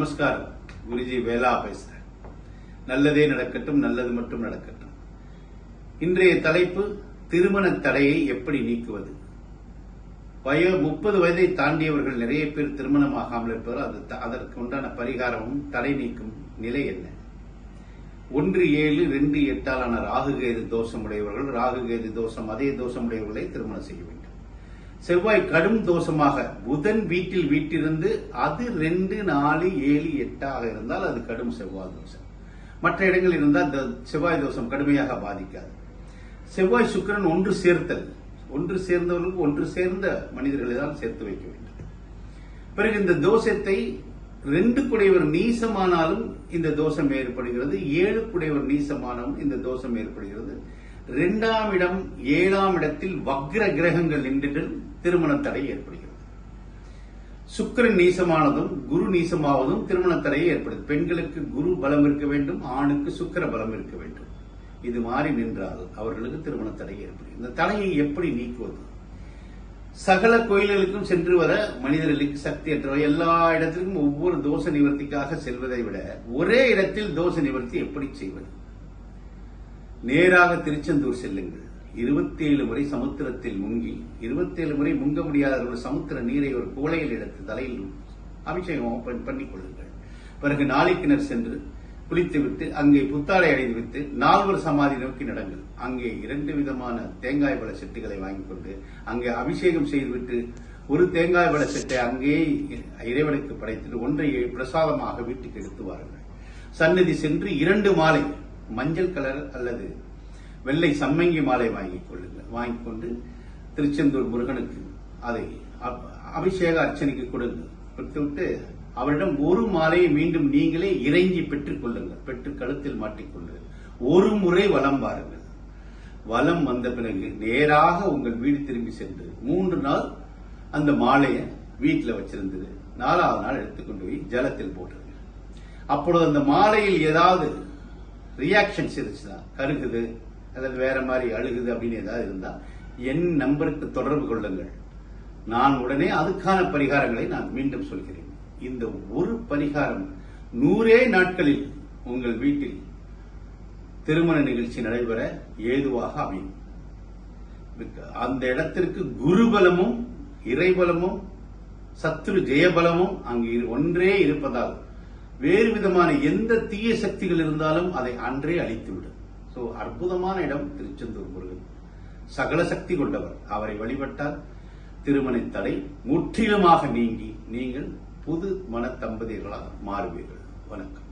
நமஸ்காரம். குருஜி வேலா பேசுறேன் நல்லதே நடக்கட்டும் நல்லது மட்டும் நடக்கட்டும். இன்றைய தலைப்பு திருமண தடையை எப்படி நீக்குவது? வயோ முப்பது வயதை தாண்டியவர்கள் நிறைய பேர் திருமணமாகாமல் இருப்பவர் அது அதற்கு உண்டான பரிகாரமும் தடை நீக்கும் நிலை என்ன? ஒன்று ஏழு ரெண்டு எட்டாலான ராகுகேது தோஷம் உடையவர்கள் ராகுகேது தோஷம் அதே தோஷம் உடையவர்களை திருமணம் செய்ய வேண்டும். செவ்வாய் கடும் தோஷமாக புதன் வீட்டில் வீட்டிலிருந்து அது ரெண்டு நாலு ஏழு எட்டாக இருந்தால் அது கடும் செவ்வாய் தோஷம். மற்ற இடங்கள் இருந்தால் இந்த செவ்வாய் தோஷம் கடுமையாக பாதிக்காது. செவ்வாய் சுக்கிரன் ஒன்று சேர்த்தல். ஒன்று சேர்ந்தவர்களுக்கு ஒன்று சேர்ந்த மனிதர்களை தான் சேர்த்து வைக்க வேண்டும். பிறகு இந்த தோஷத்தை ரெண்டு குடையவர் நீசமானாலும் இந்த தோஷம் ஏற்படுகிறது ஏழு குடையவர் நீசமானாலும் இந்த தோஷம் ஏற்படுகிறது. இரண்டாம் இடம் ஏழாம் இடத்தில் வக்ர கிரகங்கள் நின்றுகள் திருமண தடை ஏற்படுகிறது. சுக்கரன் நீசமானதும் குரு நீசமாவதும் திருமண தடையை ஏற்படுது. பெண்களுக்கு குரு பலம் இருக்க வேண்டும் ஆணுக்கு சுக்கிர பலம் இருக்க வேண்டும். இது மாறி நின்றால் அவர்களுக்கு திருமண தடை ஏற்படும் இந்த தடையை எப்படி நீக்குவது? சகல கோயில்களுக்கும் சென்று வர மனிதர்களுக்கு சக்தி அற்றவர் எல்லா இடத்திற்கும் ஒவ்வொரு தோஷ நிவர்த்திக்காக செல்வதை விட ஒரே இடத்தில் தோஷ நிவர்த்தி எப்படி செய்வது? நேராக திருச்செந்தூர் செல்லுங்கள். இருபத்தி ஏழு முறை சமுத்திரத்தில் முங்கி இருபத்தி ஏழு முறை முங்க முடியாத ஒரு சமுத்திர நீரை ஒரு கோலையில் எடுத்து தலையில் அபிஷேகம் பண்- பண்ணிக் கொள்ளுங்கள் பிறகு நாளைக்கினர் சென்று குளித்துவிட்டு அங்கே புத்தாடை அடைந்துவிட்டு நால்வர் சமாதி நோக்கி நடங்கள். அங்கே இரண்டு விதமான தேங்காய் பழ செட்டுகளை வாங்கிக் கொண்டு அங்கே அபிஷேகம் செய்துவிட்டு ஒரு தேங்காய் பழ செட்டை அங்கே இறைவனுக்கு படைத்துட்டு ஒன்றை பிரசாதமாக வீட்டுக்கு எடுத்து வாருங்கள். சன்னதி சென்று இரண்டு மாலை மஞ்சள் கலர் அல்லது வெள்ளை சம்மங்கி மாலை வாங்கிக் கொள்ளுங்கள். வாங்கிக் கொண்டு திருச்செந்தூர் முருகனுக்கு அதை அபிஷேக அர்ச்சனைக்கு கொடுங்கள். கொடுத்துவிட்டு அவரிடம் ஒரு மாலையை மீண்டும் நீங்களே இறைஞ்சி பெற்றுக் கொள்ளுங்கள். பெற்று கழுத்தில் மாட்டிக்கொள்ளுங்கள் ஒரு முறை வலம் பாருங்கள் வலம் வந்த பிறகு நேராக உங்கள் வீடு திரும்பி சென்று மூன்று நாள் அந்த மாலையை வீட்டில் வச்சிருந்தது நாலாவது நாள் எடுத்துக்கொண்டு போய் ஜலத்தில் போட்டுருங்க அப்பொழுது அந்த மாலையில் ஏதாவது ரியாக்ஷன்ஸ் இருந்துச்சுன்னா கருகுது அல்லது வேற மாதிரி அழுகுது அப்படின்னு ஏதாவது இருந்தா என் நம்பருக்கு தொடர்பு கொள்ளுங்கள். நான் உடனே அதுக்கான பரிகாரங்களை நான் மீண்டும் சொல்கிறேன். இந்த ஒரு பரிகாரம் நூறே நாட்களில் உங்கள் வீட்டில் திருமண நிகழ்ச்சி நடைபெற ஏதுவாக அமையும். அந்த இடத்திற்கு குருபலமும் இறைபலமும் சத்துரு ஜெயபலமும் அங்கு ஒன்றே இருப்பதால் வேறு விதமான எந்த தீய சக்திகள் இருந்தாலும் அதை அன்றே அழித்துவிடும். ஸோ அற்புதமான இடம் திருச்செந்தூர் முருகன். சகல சக்தி கொண்டவர். அவரை வழிபட்டால் திருமண தடை முற்றிலுமாக நீங்கி நீங்கள் புது மன தம்பதியர்களாக மாறுவீர்கள். வணக்கம்.